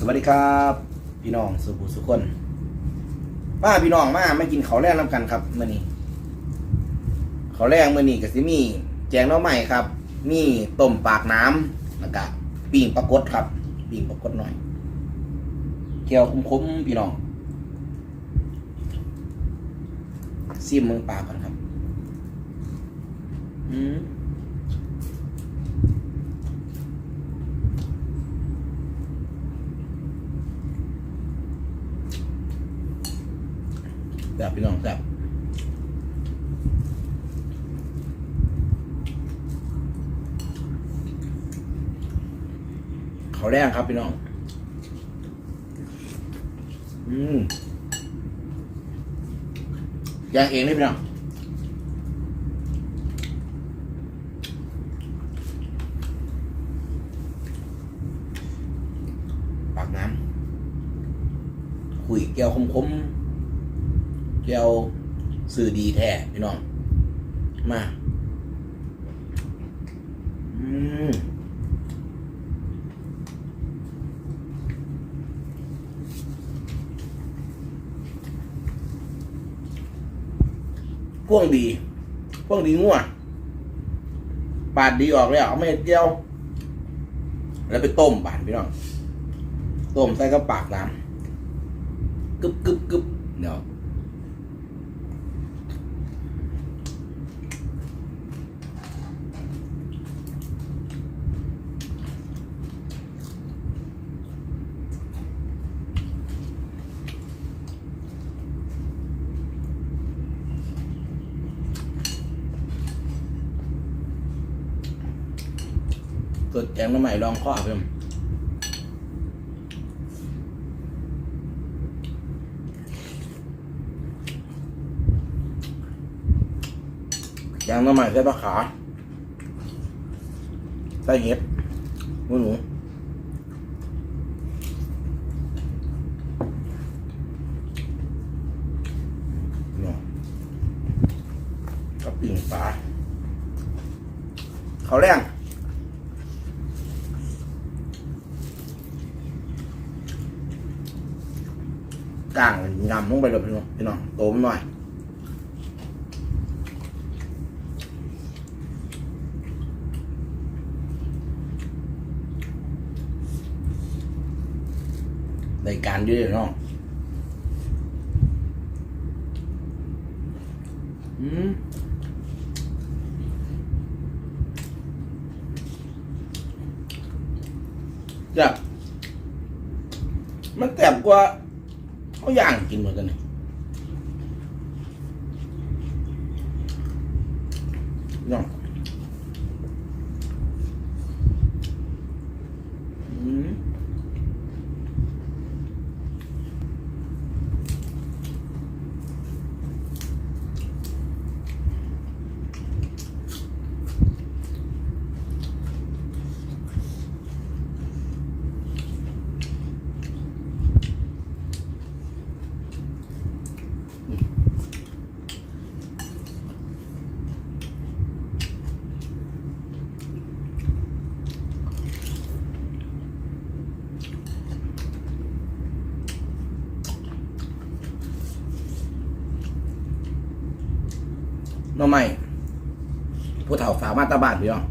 สวัสดีครับ พี่น้องสุภูสุคนป้าพี่น้องมาไม่กินข้าวแรงน้ำกันครับมื่อนี้ข้าวแรงมื่อนี้กับซิมี่แจงน้อใหม่ครับ มีต้มปากน้ำแล้วก็ปิ้งปลากดครับปิ้งปลากดหน่อยเกี๊ยวคุ้มๆพี่น้องซิมมือปลาก่อนครับ อืม แซ่บพี่น้องแซ่บเขาแรงครับพี่น้อง อืมย่างเองเลยพี่น้องปากน้ำคุยแก้วคมๆ เจ้าสื่อดีแท้พี่น้อง มาอืมพ่วงดีพ่วงดีงัวปาดดีออกแล้วเอาไม่เจียว แล้วไปต้มบานพี่น้อง ต้มใส่กระปากน้ำกึบกึบกึบเดี๋ยว ตัวแจงน้ำใหม่ลองข้อเพิ่มแจงน้ำใหม่ใส่ปลาขาใส่เห็ดหนูหนูกับปิ่งปลาเขาแรง กลางงำลงไปเลยพี่น้องพี่น้องโตมันหน่อยในการด้วยเนาะอืมจ้ะมันแสบกว่า เขาย่างกินหมดกันนี่น้องอืมห น้องใหม่ผู้เฒ่าฝากมาตาบานพี่น้อง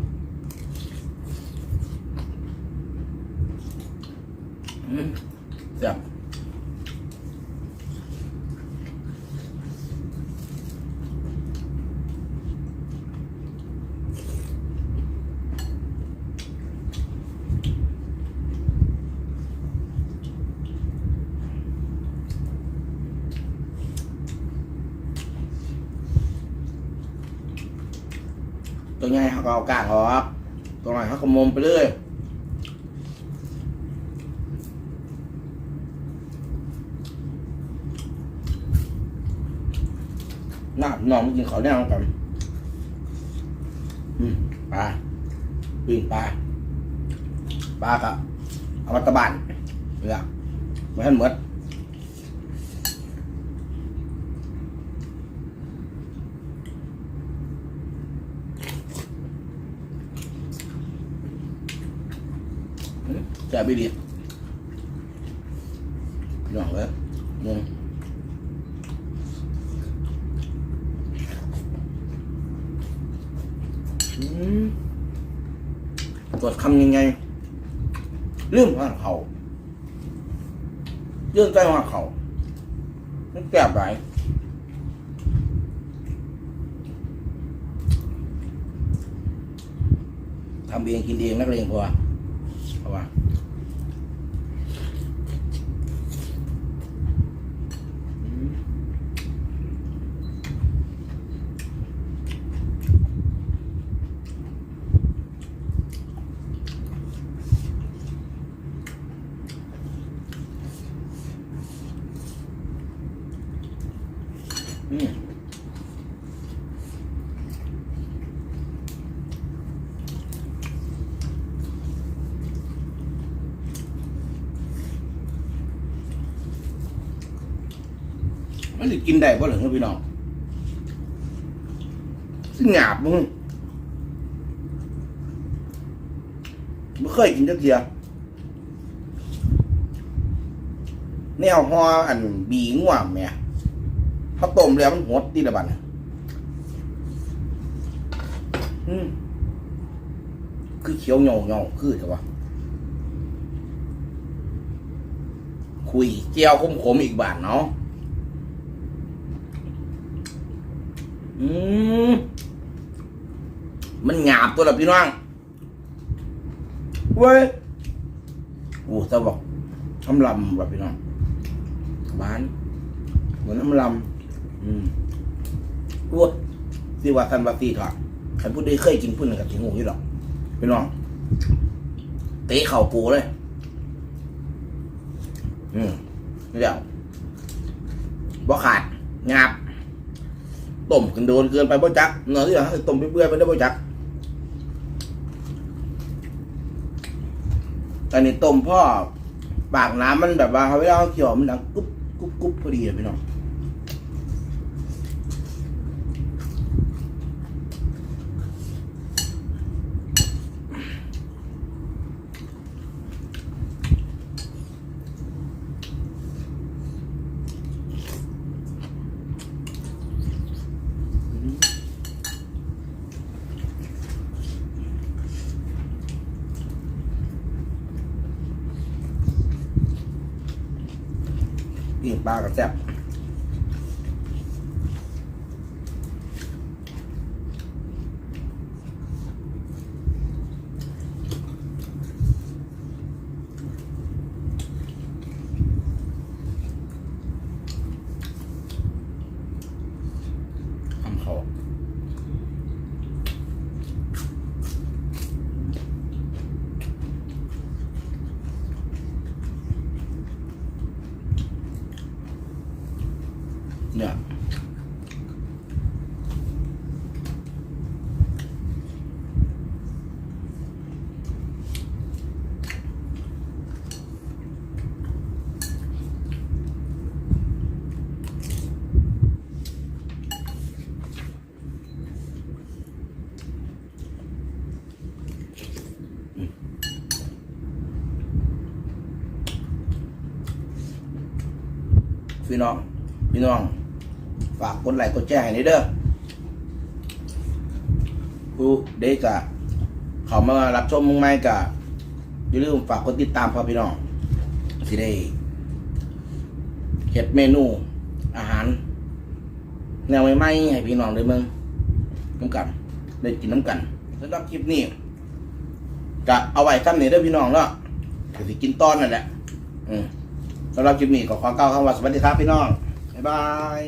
เสียบ ตัวใหญ่เขาก็เอากางออกตัวหน่อยเขาก็มุมไปเรื่อยน้าน้องกินเขาแน่นอนกันอืมปลาปิ้งปลาปลาครับเอามาตะบานเนื้อไม่ให้หมด แซ่บไปดีน้องเลยอืมอืมตรวจคำยังไงลืมว่าเขายื่นใจว่าเขามันแก้บไรทำเองกินเองนักเลงพอ เพ มันจะกินได้เป่ะเหรอพี่น้องสิหยาบมึงไม่เคยกินจักเทียแนวฮออันบีง่วงแม่เขาต้มแล้วมันหดดีละบันอืมคือเขียวเหงาเหงาคือแต่ว่าคุยเจียวขมขมอีกบาทเนาะ อืมมันหยาบตัวละพี่น้องเว้ยโอ้สะบอกทำลำแบบพี่น้องบ้านเหมือนน้ำลำอืมอ้วสิว่ากันว่าตีถอดใครพูดได้เคยกินพุ่นกับถึงหูอยู่หรอกพี่น้องเตะเข่าปูเลย อืมนี่เดี๋ยวบ่ขาด งาบ ต้มกันโดนเกินไปบ่จักเนื้อที่ว่าต้มเปื่อยไปได้บ่จักอันนี้ต้มพ่อปากน้ำมันแบบว่าเวลาเขาเคี่ยวมันดังกุ๊บกุ๊บกุ๊บพอดีอะพี่น้อง ปิ้งปลากับแซ่บทำเขาเนี่ย พี่น้อง พี่น้อง ฝากกดไลค์กดแชร์ให้หน่อยเด้อผู้เด็กอะเขามารับชมมึงไม่กะอย่าลืมฝากกดติดตามพ่อพี่น้องสิได้เฮ็ดเมนู อาหาร แนวใหม่ๆให้พี่น้องได้เมืองน้ำกันได้กินน้ำกันสำหรับคลิปนี้กะเอาไว้ซ้ำนี่เด้อพี่น้องเนาะก็สิกินตอนนั่นแหละ อืม สำหรับคลิปนี้ก็ขอกล่าวคำว่าสวัสดีครับพี่น้องบ๊ายบาย